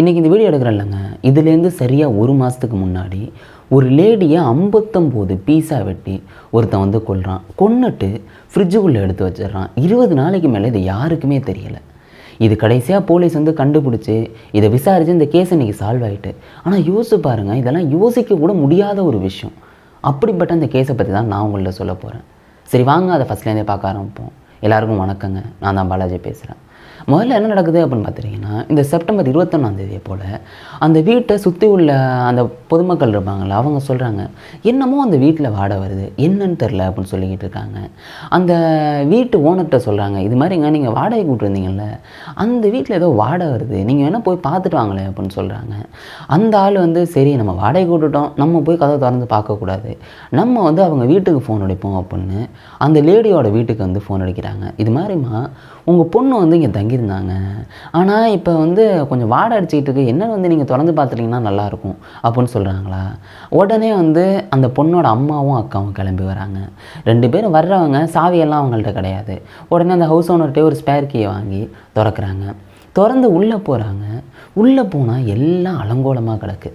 இன்றைக்கி இந்த வீடியோ எடுக்கிறல்லங்க இதுலேருந்து சரியாக ஒரு மாதத்துக்கு முன்னாடி ஒரு லேடியை ஐம்பத்தொம்போது பீஸா வெட்டி ஒருத்தன் வந்து கொல்றான். கொன்னுட்டு ஃப்ரிட்ஜுக்குள்ளே எடுத்து வச்சிடுறான். இருபது நாளைக்கு மேலே இது யாருக்குமே தெரியலை. இது கடைசியாக போலீஸ் வந்து கண்டுபிடிச்சி இதை விசாரித்து இந்த கேஸ் இன்னைக்கு சால்வ் ஆகிட்டு ஆனால் யோசிச்சு பாருங்கள் இதெல்லாம் யோசிக்க கூட முடியாத ஒரு விஷயம். அப்படிப்பட்ட அந்த கேஸை பற்றி தான் நான் உங்கள்ட்ட சொல்ல போகிறேன் சரி வாங்க அதை ஃபஸ்ட்லேருந்தே பார்க்க ஆரம்பிப்போம். எல்லாருக்கும் வணக்கங்க. நான் தான் பாலாஜி பேசுகிறேன் முதல்ல என்ன நடக்குது அப்படின்னு பார்த்துட்டிங்கன்னா இந்த செப்டம்பர் இருபத்தொன்னாந்தேதியை போல் அந்த வீட்டை சுற்றி உள்ள அந்த பொதுமக்கள் இருப்பாங்கள்ல அவங்க சொல்கிறாங்க என்னமோ அந்த வீட்டில் வாடை வருது என்னன்னு தெரில அப்படின்னு சொல்லிக்கிட்டு இருக்காங்க. அந்த வீட்டு ஓனர்கிட்ட சொல்கிறாங்க இது மாதிரிங்க நீங்கள் வாடகை கூப்பிட்டுருந்தீங்கல்ல அந்த வீட்டில் ஏதோ வாடகை வருது நீங்கள் வேணால் போய் பார்த்துட்டு வாங்களேன் அப்படின்னு சொல்கிறாங்க அந்த ஆள் வந்து சரி நம்ம வாடகை கூட்டுட்டோம் நம்ம போய் கதவை திறந்து பார்க்கக்கூடாது நம்ம வந்து அவங்க வீட்டுக்கு ஃபோன் அடிப்போம் அப்படின்னு அந்த லேடியோட வீட்டுக்கு வந்து ஃபோன் அடிக்கிறாங்க. இது மாதிரிமா உங்கள் பொண்ணு வந்து இங்கே தங்கியிருந்தாங்க. ஆனால் இப்போ வந்து கொஞ்சம் வாடை அடிச்சுக்கிட்டு இருக்கு. என்னென்னு வந்து நீங்கள் திறந்து பார்த்துட்டிங்கன்னா நல்லாயிருக்கும் அப்படின்னு சொல்கிறாங்களா உடனே வந்து அந்த பொண்ணோட அம்மாவும் அக்காவும் கிளம்பி வராங்க. ரெண்டு பேரும் வர்றவங்க சாவியெல்லாம் அவங்கள்ட்ட கிடையாது. உடனே அந்த ஹவுஸ் ஓனர்கிட்டே ஒரு ஸ்பேர் கீயை வாங்கி திறக்கிறாங்க. திறந்து உள்ளே போகிறாங்க உள்ளே போனால் எல்லாம் அலங்கோலமாக கிடக்கு.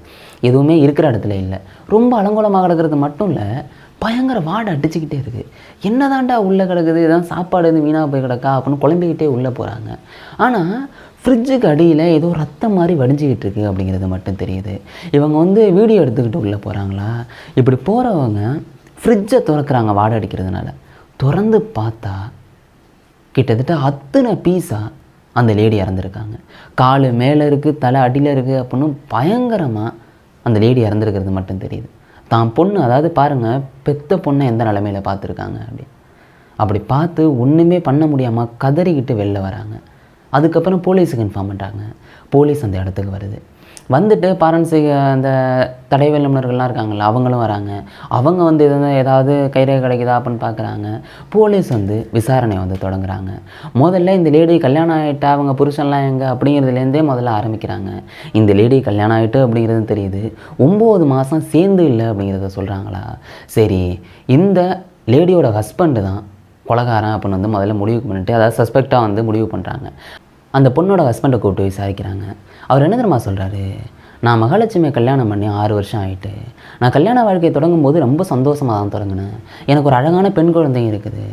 எதுவுமே இருக்கிற இடத்துல இல்லை. ரொம்ப அலங்கோலமாக கிடக்கிறது மட்டும் இல்லை பயங்கர வாடை அடிச்சுக்கிட்டே இருக்குது என்னதாண்டா உள்ளே கிடக்குது? இதான் சாப்பாடு வந்து வீணாக போய் கிடக்கா? அப்படின்னு குழம்பிக்கிட்டே உள்ளே போகிறாங்க ஆனால் ஃப்ரிட்ஜுக்கு அடியில் ஏதோ ரத்தம் மாதிரி வடிஞ்சிக்கிட்டு இருக்கு அப்படிங்கிறது மட்டும் தெரியுது. இவங்க வந்து வீடியோ எடுத்துக்கிட்டு உள்ளே போகிறாங்களா இப்படி போகிறவங்க ஃப்ரிட்ஜை திறக்கிறாங்க வாடை அடிக்கிறதுனால. திறந்து பார்த்தா கிட்டத்தட்ட அத்தனை பீஸாக அந்த லேடி இறந்துருக்காங்க. கால் மேலே இருக்குது தலை அடியில் இருக்குது அப்படின்னு பயங்கரமாக அந்த லேடி இறந்துருக்கிறது மட்டும் தெரியுது. தான் பொண்ணு அதாவது பாருங்கள் பெத்த பொண்ணை எந்த நிலமையில பார்த்துருக்காங்க அப்படி. அப்படி பார்த்து ஒன்றுமே பண்ண முடியாமல் கதறிக்கிட்டு வெளில வராங்க. அதுக்கப்புறம் போலீஸுக்கு இன்ஃபார்ம் பண்ணுறாங்க போலீஸ் அந்த இடத்துக்கு வருது. வந்துட்டு பாரன்சிக் அந்த தடை வல்லுநர்கள்லாம் இருக்காங்கல்ல அவங்களும் வராங்க. அவங்க வந்து எதாவது ஏதாவது கைரேகை கிடைக்குதா அப்படின்னு பார்க்குறாங்க போலீஸ் வந்து விசாரணை வந்து தொடங்குறாங்க. முதல்ல இந்த லேடி கல்யாணம் ஆகிட்டா அவங்க புருஷன்லாம் எங்கே அப்படிங்கிறதுலேருந்தே முதல்ல ஆரம்பிக்கிறாங்க. இந்த லேடி கல்யாணம் ஆகிட்டு அப்படிங்கிறது தெரியுது. ஒம்பது மாதம் சேர்ந்து இல்லை அப்படிங்கிறத சொல்கிறாங்களா சரி இந்த லேடியோட ஹஸ்பண்டு தான் கொலகாரன் அப்படின்னு வந்து முதல்ல முடிவு பண்ணிட்டு அதாவது சஸ்பெக்டாக வந்து முடிவு பண்ணுறாங்க அந்த பொண்ணோட ஹஸ்பண்டை கூப்பிட்டு விசாரிக்கிறாங்க. அவர் என்ன தெரியுமா சொல்கிறாரு நான் மகாலட்சுமியை கல்யாணம் பண்ணி ஆறு வருஷம் ஆகிட்டு நான் கல்யாண வாழ்க்கையை தொடங்கும் போது ரொம்ப சந்தோஷமாக தான் தொடங்கினேன். எனக்கு ஒரு அழகான பெண் குழந்தைங்க இருக்குது.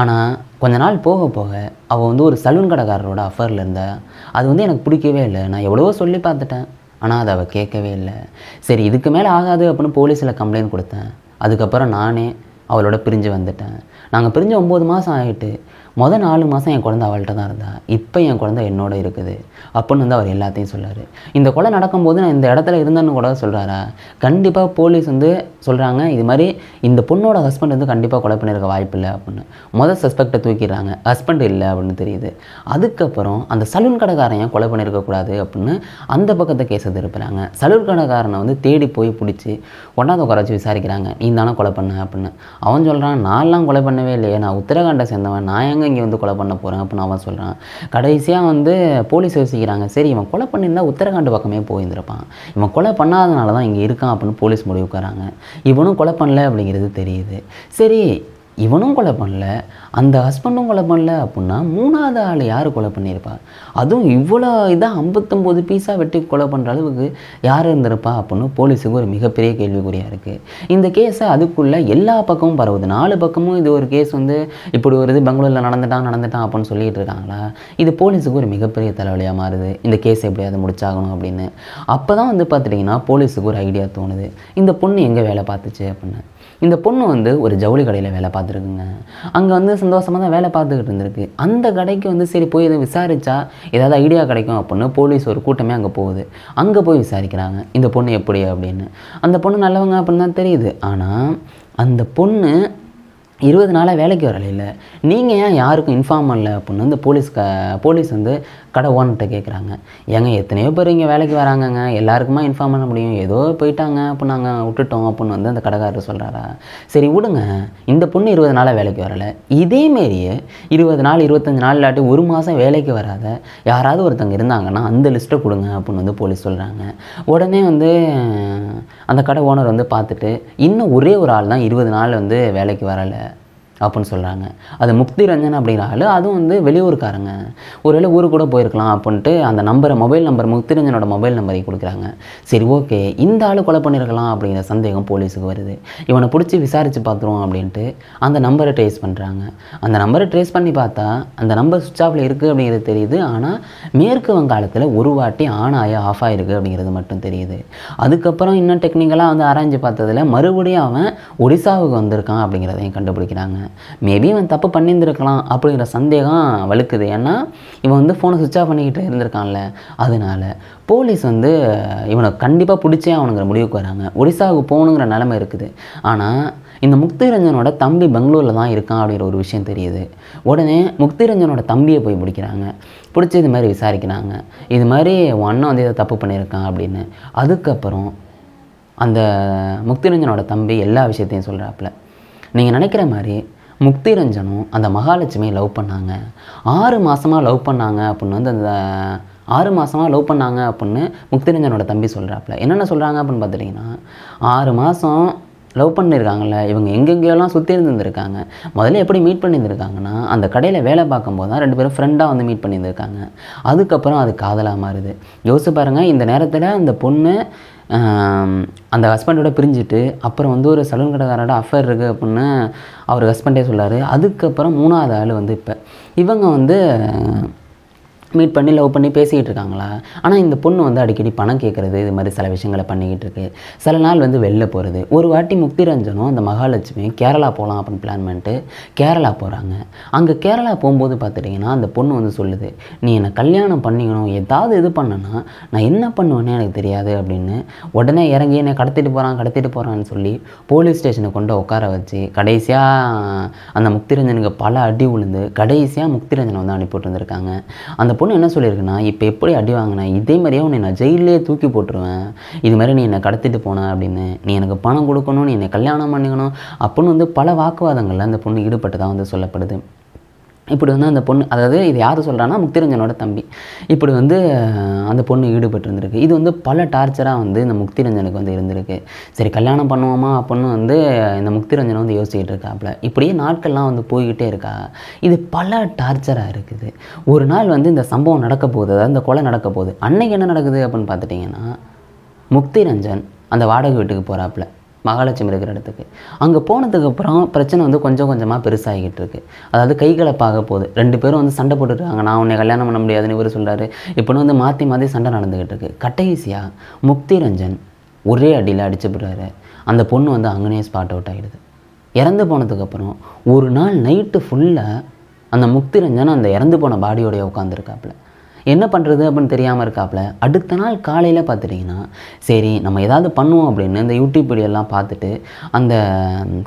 ஆனால் கொஞ்ச நாள் போக போக அவள் வந்து ஒரு சலூன் கடைக்காரரோட அஃபரில் இருந்தா அது வந்து எனக்கு பிடிக்கவே இல்லை. நான் எவ்வளவோ சொல்லி பார்த்துட்டேன். ஆனால் அதை அவள் கேட்கவே இல்லை. சரி இதுக்கு மேலே ஆகாது அப்படின்னு போலீஸில் கம்ப்ளைண்ட் கொடுத்தேன். அதுக்கப்புறம் நானே அவளோட பிரிஞ்சு வந்துட்டேன். நாங்கள் பிரிஞ்சு ஒம்பது மாதம் ஆகிட்டு மொதல் நாலு மாதம் என் குழந்தை அவள்கிட்ட தான் இருந்தா. இப்போ என் குழந்தை என்னோட இருக்குது. அப்படின்னு வந்து அவர் எல்லாத்தையும் சொல்றாரு இந்த கொலை நடக்கும்போது நான் இந்த இடத்துல இருந்தேன்னு கூட சொல்கிறாரா கண்டிப்பாக போலீஸ் வந்து சொல்கிறாங்க இது மாதிரி இந்த பொண்ணோட ஹஸ்பண்ட் வந்து கண்டிப்பாக கொலை பண்ணியிருக்க வாய்ப்பு இல்லை அப்படின்னு மொதல் சஸ்பெக்டை தூக்கிடுறாங்க. ஹஸ்பண்ட் இல்லை அப்படின்னு தெரியுது. அதுக்கப்புறம் அந்த சலூன் கடைக்காரன் ஏன் கொலை பண்ணியிருக்கக்கூடாது அப்படின்னு அந்த பக்கத்தை கேஸை திருப்புறாங்க. சலூன் கடைக்காரனை வந்து தேடி போய் பிடிச்சி ஒன்றாவது குறைச்சி விசாரிக்கிறாங்க. நீ தானே கொலை பண்ண அப்படின்னு அவன் சொல்கிறான் நான்லாம் கொலை பண்ணவே இல்லையே. நான் உத்தரகாண்டை சேர்ந்தவன். நான் எங்கே இங்கே வந்து கொலை பண்ண போகிறேன் அப்படின்னு அவன் சொல்கிறான் கடைசியாக வந்து போலீஸ் யோசிக்கிறாங்க. சரி இவன் கொலை பண்ணியிருந்தா உத்தரகாண்ட் பக்கமே போயிருந்திருப்பான். இவன் கொலை பண்ணாதனால தான் இங்கே இருக்கான் அப்படின்னு போலீஸ் முடிவுக்காராங்க இவனும் கொலை பண்ணல அப்படிங்கிறது தெரியுது. சரி இவனும் கொலை பண்ணல. அந்த ஹஸ்பண்டும் கொலை பண்ணல அப்படின்னா மூணாவது ஆள் யார் கொலை பண்ணியிருப்பா? அதுவும் இவ்வளோ இதாக ஐம்பத்தொம்போது பீஸாக வெட்டி கொலை பண்ணுற அளவுக்கு யார் இருந்திருப்பா அப்படின்னு போலீஸுக்கு ஒரு மிகப்பெரிய கேள்விக்குறியாக இருக்குது இந்த கேஸை அதுக்குள்ளே எல்லா பக்கமும் பரவுது. நாலு பக்கமும் இது ஒரு கேஸ் வந்து இப்படி ஒரு இது பெங்களூரில் நடந்துட்டான் நடந்துட்டான் அப்படின்னு சொல்லிகிட்டு இருக்காங்களா? இது போலீஸுக்கு ஒரு மிகப்பெரிய தலைவலியாக மாறுது. இந்த கேஸ் எப்படியாவது முடிச்சாகணும் அப்படின்னு. அப்போ தான் வந்து பார்த்துட்டிங்கன்னா போலீஸுக்கு ஒரு ஐடியா தோணுது. இந்த பொண்ணு எங்கே வேலை பார்த்துச்சு அப்படின்னு. இந்த பொண்ணு வந்து ஒரு ஜவுளி கடையில் வேலை பார்த்துருக்குங்க. அங்கே வந்து சந்தோஷமாக தான் வேலை பார்த்துக்கிட்டு இருந்திருக்கு. அந்த கடைக்கு வந்து சரி போய் எதுவும் விசாரித்தா ஏதாவது ஐடியா கிடைக்கும் அப்படின்னு போலீஸ் ஒரு கூட்டமே அங்கே போகுது. அங்கே போய் விசாரிக்கிறாங்க. இந்த பொண்ணு எப்படி அப்படின்னு. அந்த பொண்ணு நல்லவங்க அப்படின்னு தான் தெரியுது. ஆனால் அந்த பொண்ணு இருபது நாளாக வேலைக்கு வரலையில் நீங்கள் ஏன் யாருக்கும் இன்ஃபார்ம் பண்ணல அப்படின்னு வந்து போலீஸ் க போலீஸ் வந்து கடை ஓனர்கிட்ட கேட்குறாங்க ஏங்க எத்தனையோ பேர் இங்கே வேலைக்கு வராங்கங்க. எல்லாருக்குமா இன்ஃபார்ம் பண்ண முடியும். ஏதோ போயிட்டாங்க அப்போ நாங்கள் விட்டுட்டோம் அப்படின்னு வந்து அந்த கடைக்காரர் சொல்கிறாரா சரி விடுங்க. இந்த பொண்ணு இருபது நாளாக வேலைக்கு வரலை. இதேமாரியே இருபது நாள் இருபத்தஞ்சி நாள் இல்லாட்டி ஒரு மாதம் வேலைக்கு வராத யாராவது ஒருத்தங்க இருந்தாங்கன்னா அந்த லிஸ்ட்டை கொடுங்க அப்படின்னு வந்து போலீஸ் சொல்கிறாங்க உடனே வந்து அந்த கடை ஓனர் வந்து பார்த்துட்டு இன்னும் ஒரே ஒரு ஆள் தான் இருபது நாள் வந்து வேலைக்கு வரலை. அப்படின்னு சொல்கிறாங்க அது முக்தி ரஞ்சன் அப்படிங்கிற அதுவும் வந்து வெளியூருக்காரங்க ஒருவேளை ஊருக்கு கூட போயிருக்கலாம் அப்படின்ட்டு அந்த நம்பரை மொபைல் நம்பர் முக்தி ரஞ்சனோட மொபைல் நம்பரை கொடுக்குறாங்க. சரி ஓகே. இந்த ஆள் கொலை பண்ணியிருக்கலாம் அப்படிங்கிற சந்தேகம் போலீஸுக்கு வருது. இவனை பிடிச்சி விசாரித்து பார்த்துருவோம் அப்படின்ட்டு அந்த நம்பரை ட்ரேஸ் பண்ணுறாங்க அந்த நம்பரை ட்ரேஸ் பண்ணி பார்த்தா அந்த நம்பர் சுவிட்ச் ஆஃபில் இருக்குது அப்படிங்கிறது தெரியுது. ஆனால் மேற்கு வங்காளத்தில் ஒரு வாட்டி ஆன் ஆகி ஆஃப் ஆகிருக்கு அப்படிங்கிறது மட்டும் தெரியுது. அதுக்கப்புறம் இன்னும் டெக்னிக்கலாக வந்து ஆராய்ஞ்சு பார்த்ததில் மறுபடியும் அவன் ஒடிசாவுக்கு வந்திருக்கான் அப்படிங்கிறதையும் கண்டுபிடிக்கிறாங்க. மேபி இவன் தப்பு பண்ணியிருந்திருக்கலாம் அப்படிங்கிற சந்தேகம் வலுக்குது. ஏன்னா இவன் வந்து ஃபோனை சுவிட்ச் ஆஃப் பண்ணிக்கிட்டு இருந்திருக்கான்ல. அதனால போலீஸ் வந்து இவனை கண்டிப்பாக பிடிச்சே அவனுங்கிற முடிவுக்கு வராங்க. ஒடிசாவுக்கு போகணுங்கிற நிலமை இருக்குது. ஆனால் இந்த முக்திரஞ்சனோட தம்பி பெங்களூரில் தான் இருக்கான் அப்படிங்கிற ஒரு விஷயம் தெரியுது. உடனே முக்திரஞ்சனோட தம்பியை போய் பிடிக்கிறாங்க. பிடிச்சி இது மாதிரி விசாரிக்கிறாங்க. இது மாதிரி உன் அண்ணன் வந்து இதை தப்பு பண்ணியிருக்கான் அப்படின்னு. அதுக்கப்புறம் அந்த முக்திரஞ்சனோட தம்பி எல்லா விஷயத்தையும் சொல்கிறாப்புல நீங்கள் நினைக்கிற மாதிரி முக்திரஞ்சனும் அந்த மகாலட்சுமியை லவ் பண்ணாங்க. ஆறு மாதமாக லவ் பண்ணாங்க அப்படின்னு வந்து அந்த ஆறு மாதமாக லவ் பண்ணாங்க அப்படின்னு முக்திரஞ்சனோட தம்பி சொல்கிறாப்புல என்னென்ன சொல்கிறாங்க அப்படின்னு பார்த்துட்டிங்கன்னா ஆறு மாதம் லவ் பண்ணியிருக்காங்கல்ல இவங்க எங்கெங்கேயெல்லாம் சுற்றி இருந்திருக்காங்க முதல்ல எப்படி மீட் பண்ணியிருந்துருக்காங்கன்னா அந்த கடையில் வேலை பார்க்கும்போது தான் ரெண்டு பேரும் ஃப்ரெண்டாக வந்து மீட் பண்ணியிருந்துருக்காங்க. அதுக்கப்புறம் அது காதலாக மாறுது. யோசிச்சு பாருங்கள் இந்த நேரத்தில் அந்த பொண்ணு அந்த ஹஸ்பண்டோட பிரிஞ்சுட்டு அப்புறம் வந்து ஒரு சலூன் கடைக்காரோட அஃபேர் இருக்குது அப்படின்னு அவர் ஹஸ்பண்டே சொல்லார். அதுக்கப்புறம் மூணாவது ஆள் வந்து இப்போ. இவங்க வந்து மீட் பண்ணி லவ் பண்ணி பேசிக்கிட்டு இருக்காங்களா? ஆனால் இந்த பொண்ணு வந்து அடிக்கடி பணம் கேட்குறது இது மாதிரி சில விஷயங்களை பண்ணிக்கிட்டு இருக்கு. சில நாள் வந்து வெளில போகிறது ஒரு வாட்டி முக்திரஞ்சனும் அந்த மகாலட்சுமி கேரளா போகலாம் அப்படின்னு பிளான் பண்ணிட்டு கேரளா போகிறாங்க அங்கே கேரளா போகும்போது பார்த்துட்டிங்கன்னா அந்த பொண்ணு வந்து சொல்லுது நீ என்னை கல்யாணம் பண்ணிக்கணும். ஏதாவது இது பண்ணனா நான் என்ன பண்ணுவேன்னு எனக்கு தெரியாது அப்படின்னு உடனே இறங்கி என்னை கடத்திட்டு போகிறான் கடத்திட்டு போகிறான்னு சொல்லி போலீஸ் ஸ்டேஷனை கொண்டு உட்கார வச்சு கடைசியாக அந்த முக்திரஞ்சனுக்கு பல அடி விழுந்து கடைசியாக முக்திரஞ்சனை வந்து அனுப்பிவிட்டு வந்திருக்காங்க அந்த பொண்ணு என்ன சொல்லியிருக்குன்னா இப்போ எப்படி அடி வாங்கினேன் இதே மாதிரியே உன்னை நான் ஜெயிலே தூக்கி போட்டுருவேன். இது மாதிரி நீ என்னை கடத்திட்டு போன அப்படின்னு நீ எனக்கு பணம் கொடுக்கணும் நீ என்னை கல்யாணம் பண்ணிக்கணும் அப்படின்னு வந்து பல வாக்குவாதங்களில் அந்த பொண்ணு ஈடுபட்டதாக வந்து சொல்லப்படுது. இப்படி வந்து அந்த பொண்ணு அதாவது இது யார் சொல்கிறான்னா முக்திரஞ்சனோட தம்பி. இப்படி வந்து அந்த பொண்ணு ஈடுபட்டிருந்திருக்கு. இது வந்து பல டார்ச்சராக வந்து இந்த முக்திரஞ்சனுக்கு வந்து இருந்திருக்கு. சரி கல்யாணம் பண்ணுவோமா? அப்படின்னு வந்து இந்த முக்திரஞ்சனை வந்து யோசிக்கிட்டு இருக்காப்புல. இப்படியே நாட்கள்லாம் வந்து போய்கிட்டே இருக்கா. இது பல டார்ச்சராக இருக்குது. ஒரு நாள் வந்து இந்த சம்பவம் நடக்க போகுது. அதாவது இந்த கொலை நடக்க போகுது. அன்னைக்கு என்ன நடக்குது அப்படின்னு பார்த்துட்டிங்கன்னா முக்திரஞ்சன் அந்த வாடகை வீட்டுக்கு போகிறாப்புல மகாலட்சுமி இருக்கிற இடத்துக்கு. அங்கே போனதுக்கப்புறம் பிரச்சனை வந்து கொஞ்சம் கொஞ்சமாக பெருசாகிக்கிட்டு இருக்கு. அதாவது கை கலப்பாக போகுது. ரெண்டு பேரும் வந்து சண்டை போட்டுருக்காங்க நான் உன்னை கல்யாணம் பண்ண முடியாதுன்னு இவர் சொல்கிறாரு இப்போன்னு வந்து மாற்றி மாற்றி சண்டை நடந்துக்கிட்டு இருக்கு. கடைசியாக முக்திரஞ்சன் ஒரே அடியில் அடிச்சு போடுறாரு அந்த பொண்ணு வந்து அங்கனே ஸ்பாட் அவுட் ஆகிடுது இறந்து போனதுக்கப்புறம் ஒரு நாள் நைட்டு ஃபுல்லாக அந்த முக்திரஞ்சன் அந்த இறந்து போன பாடியோடய உட்காந்துருக்காப்புல என்ன பண்ணுறது அப்படின்னு தெரியாமல் இருக்காப்புல அடுத்த நாள் காலையில் பார்த்துட்டிங்கன்னா சரி நம்ம ஏதாவது பண்ணுவோம் அப்படின்னு இந்த யூடியூப் வீடியோலாம் பார்த்துட்டு அந்த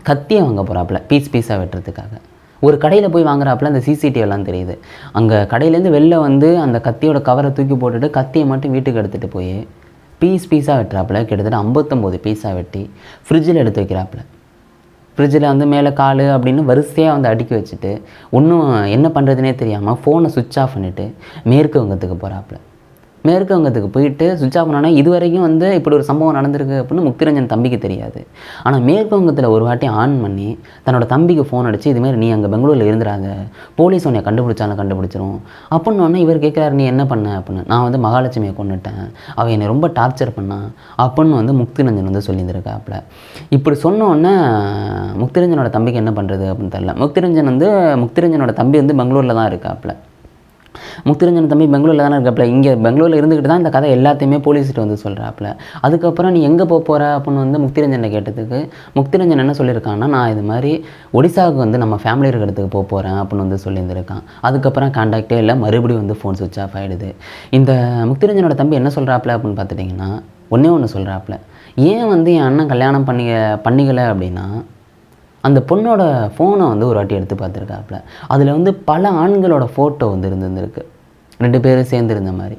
கத்தியை வாங்க போகிறாப்புல பீஸ் பீஸாக வெட்டுறதுக்காக. ஒரு கடையில் போய் வாங்குறாப்புல அந்த சிசிடிவிலாம் தெரியுது. அங்கே கடையிலேருந்து வெளில வந்து அந்த கத்தியோட கவரை தூக்கி போட்டுட்டு கத்தியை மட்டும் வீட்டுக்கு எடுத்துகிட்டு போய் பீஸ் பீஸாக வெட்டுறாப்புல கிட்டத்தட்ட ஐம்பத்தொம்போது பீஸாக வெட்டி ஃப்ரிட்ஜில் எடுத்து வைக்கிறாப்புல ஃப்ரிட்ஜில் வந்து மேலே கால் அப்படின்னு வரிசையாக வந்து அடுக்கி வச்சுட்டு ஒன்றும் என்ன பண்ணுறதுனே தெரியாமல் ஃபோனை சுவிட்ச் ஆஃப் பண்ணிவிட்டு மேற்கு வங்கத்துக்கு போகிறாப்புல மேற்கு வங்கத்துக்கு போயிட்டு சுவிட்ச் ஆஃப் பண்ணோன்னா இது வரைக்கும் வந்து இப்படி ஒரு சம்பவம் நடந்திருக்கு அப்படின்னு முக்திரஞ்சன் தம்பிக்கு தெரியாது. ஆனால் மேற்கு வங்கத்தில் ஒரு வாட்டி ஆன் பண்ணி தன்னோட தம்பிக்கு ஃபோன் அடித்து இதுமாரி நீ அங்கே பெங்களூரில் இருந்துறாங்க போலீஸ் உன்னை கண்டுபிடிச்சாலும் கண்டுபிடிச்சிரும். அப்படின்னு இவர் கேட்குறாரு நீ என்ன பண்ண? அப்படின்னு. நான் வந்து மகாலட்சுமியை கொண்டுட்டேன் அவள் என்னை ரொம்ப டார்ச்சர் பண்ணான் அப்படின்னு வந்து முக்திரஞ்சன் வந்து சொல்லியிருந்திருக்காப்புல. இப்படி சொன்னோன்னே முக்திரஞ்சனோட தம்பிக்கு என்ன பண்ணுறது அப்படின்னு தெரில முக்திரஞ்சன் வந்து முக்திரஞ்சனோட தம்பி வந்து பெங்களூரில் தான் இருக்காப்புல. முத்துரஞ்சன் தம்பி பெங்களூரில் தானே இருக்காப்புல இங்கே பெங்களூரில் இருந்துக்கிட்டு தான் இந்த கதை எல்லாத்தையுமே போலீஸ்கிட்ட வந்து சொல்கிறாப்புல அதுக்கப்புறம் நீ எங்கே போக போகிற அப்படின்னு வந்து முக்திரஞ்சனை கேட்டதுக்கு முக்திரஞ்சன் என்ன சொல்லியிருக்கான்னா நான் இது மாதிரி ஒடிசாவுக்கு வந்து நம்ம ஃபேமிலி இருக்கிறதுக்கு போக போகிறேன் அப்படின்னு வந்து சொல்லியிருந்திருக்கான். அதுக்கப்புறம் கான்டாக்டே இல்லை மறுபடியும் வந்து ஃபோன் சுவிட்ச் ஆஃப் ஆகிடுது இந்த முக்திரஞ்சனோட தம்பி என்ன சொல்கிறாப்புல அப்படின்னு பார்த்துட்டிங்கன்னா ஒன்றே ஒன்று சொல்கிறாப்புல ஏன் வந்து என் அண்ணன் கல்யாணம் பண்ணி பண்ணிக்கலை அப்படின்னா அந்த பொண்ணோட ஃபோனை வந்து ஒரு வாட்டி எடுத்து பார்த்துருக்காப்புல அதில் வந்து பல ஆண்களோட ஃபோட்டோ வந்து இருந்திருக்கு ரெண்டு பேரும் சேர்ந்துருந்த மாதிரி.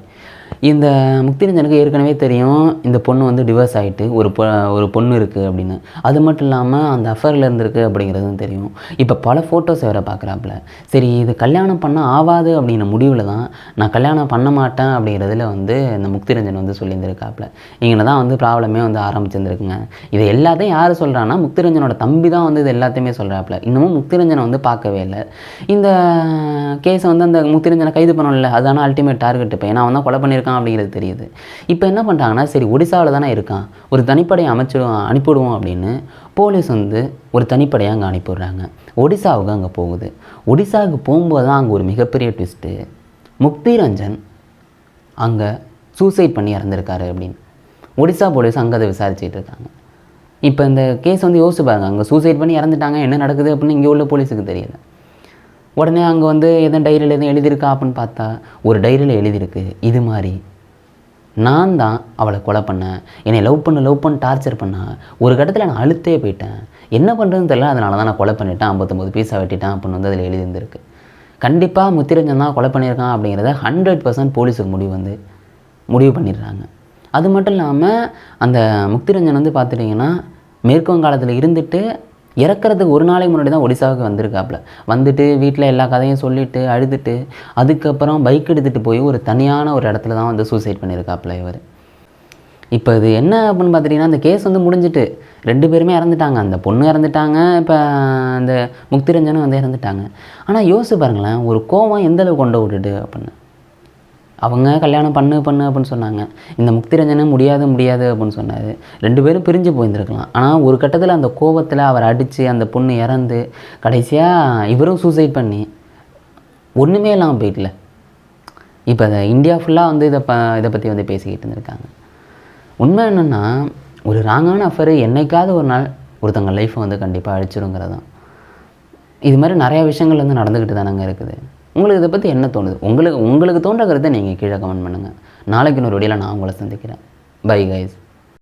இந்த முக்திரஞ்சனுக்கு ஏற்கனவே தெரியும் இந்த பொண்ணு வந்து டிவோர்ஸ் ஆகிட்டு ஒரு பொ ஒரு பொண்ணு இருக்குது அப்படின்னு. அது மட்டும் இல்லாமல் அந்த அஃபரில் இருந்திருக்கு அப்படிங்கிறதும் தெரியும். இப்போ பல ஃபோட்டோஸ் வேறு பார்க்குறாப்புல சரி இது கல்யாணம் பண்ண ஆகாது அப்படிங்கிற முடிவில் தான் நான் கல்யாணம் பண்ண மாட்டேன் அப்படிங்கிறதுல வந்து இந்த முக்திரஞ்சன் வந்து சொல்லியிருந்திருக்காப்புல. இங்கே தான் வந்து ப்ராப்ளமே வந்து ஆரம்பிச்சிருந்துருக்குங்க. இதை எல்லாத்தையும் யார் சொல்கிறான்னா முக்திரஞ்சனோட தம்பி தான் வந்து இது எல்லாத்தையுமே சொல்கிறாப்புல இன்னமும் முக்திரஞ்சனை வந்து பார்க்கவே இல்லை. இந்த கேஸை வந்து அந்த முக்திரஞ்சனை கைது பண்ணல அதுதானே அல்டிமேட் டார்கெட் இப்போ. ஏன்னா அவன் தான் கொலை பண்ணியிருக்கான் அப்படிங்கிறது தெரியுது. இப்போ என்ன பண்ணுறாங்கன்னா சரி ஒடிசாவில் தானே இருக்கான். ஒரு தனிப்படையை அமைச்சிடுவோம் அனுப்பிவிடுவோம் அப்படின்னு போலீஸ் வந்து ஒரு தனிப்படையை அங்கே அனுப்பிவிடுறாங்க ஒடிசாவுக்கு அங்கே போகுது. ஒடிசாவுக்கு போகும்போது தான் அங்கே ஒரு மிகப்பெரிய ட்விஸ்ட்டு முக்திரஞ்சன் அங்கே சூசைட் பண்ணி இறந்துருக்காரு அப்படின்னு. ஒடிசா போலீஸ் அங்கே அதை விசாரிச்சுட்டு இருக்காங்க. இப்போ இந்த கேஸ் வந்து யோசிச்சு பாருங்க. அங்கே சூசைட் பண்ணி இறந்துட்டாங்க என்ன நடக்குது அப்படின்னு இங்கே உள்ள போலீஸுக்கு தெரியல. உடனே அங்கே வந்து எதுவும் டைரியில் எதுவும் எழுதியிருக்கா அப்படின்னு பார்த்தா ஒரு டைரியில் எழுதியிருக்கு இது மாதிரி. நான் தான் அவளை கொலை பண்ணேன். என்னை லவ் பண்ண லவ் பண்ண டார்ச்சர் பண்ணா ஒரு கட்டத்தில் நான் அழுத்தே போயிட்டேன். என்ன பண்ணுறதுன்னு தெரியல அதனால தான் நான் கொலை பண்ணிட்டேன் ஐம்பத்தொம்பது பீஸா வெட்டிட்டேன் அப்படின்னு வந்து அதில் எழுதியிருந்திருக்கு. கண்டிப்பாக முத்திரஞ்சன் தான் கொலை பண்ணியிருக்கான் அப்படிங்கிறத ஹண்ட்ரட் பர்சன்ட் போலீஸுக்கு முடிவு வந்து முடிவு பண்ணிடுறாங்க. அது மட்டும் இல்லாமல் அந்த முக்திரஞ்சன் வந்து பார்த்துட்டிங்கன்னா மேற்கு வங்காளத்தில் இருந்துட்டு இறக்குறதுக்கு ஒரு நாளைக்கு முன்னாடி தான் ஒடிசாவுக்கு வந்திருக்காப்புல. வந்துட்டு வீட்டில் எல்லா கதையும் சொல்லிட்டு அழுதுட்டு அதுக்கப்புறம் பைக் எடுத்துகிட்டு போய் ஒரு தனியான ஒரு இடத்துல தான் வந்து சூசைட் பண்ணியிருக்காப்புல இவர். இப்போ இது என்ன அப்படின்னு பார்த்துட்டிங்கன்னா அந்த கேஸ் வந்து முடிஞ்சிட்டு ரெண்டு பேருமே இறந்துட்டாங்க. அந்த பொண்ணு இறந்துட்டாங்க இப்போ அந்த முக்திரஞ்சனும் வந்து இறந்துட்டாங்க. ஆனால் யோசிச்சு பாருங்களேன் ஒரு கோவம் எந்தளவு கொண்டு விட்டுட்டு அப்படின்னு. அவங்க கல்யாணம் பண்ணு பண்ணு அப்படின்னு சொன்னாங்க. இந்த முக்திரஞ்சனை முடியாது முடியாது அப்படின்னு சொன்னார். ரெண்டு பேரும் பிரிஞ்சு போயிருந்துருக்கலாம். ஆனால் ஒரு கட்டத்தில் அந்த கோபத்தில் அவர் அடித்து அந்த பொண்ணு இறந்து கடைசியாக இவரும் சூசைட் பண்ணி ஒன்றுமே இல்லாமல் போயிட்டல. இப்போ அதை இந்தியா ஃபுல்லாக வந்து இதை ப இதை பற்றி வந்து பேசிக்கிட்டு இருந்திருக்காங்க. உண்மை என்னென்னா ஒரு ராங்கான அஃபர் என்னைக்காவது ஒரு நாள் ஒருத்தவங்க லைஃப்பை வந்து கண்டிப்பாக அழிச்சிருங்கிறது தான் இது மாதிரி நிறையா விஷயங்கள் வந்து நடந்துக்கிட்டு தானங்க இருக்குது. உங்களுக்கு இதை பற்றி என்ன தோணுது? உங்களுக்கு உங்களுக்கு தோன்ற கருத்தை நீங்கள் கீழே கமெண்ட் பண்ணுங்கள் நாளைக்கு இன்னொரு வீடியோவில் நான் உங்களை சந்திக்கிறேன். Bye guys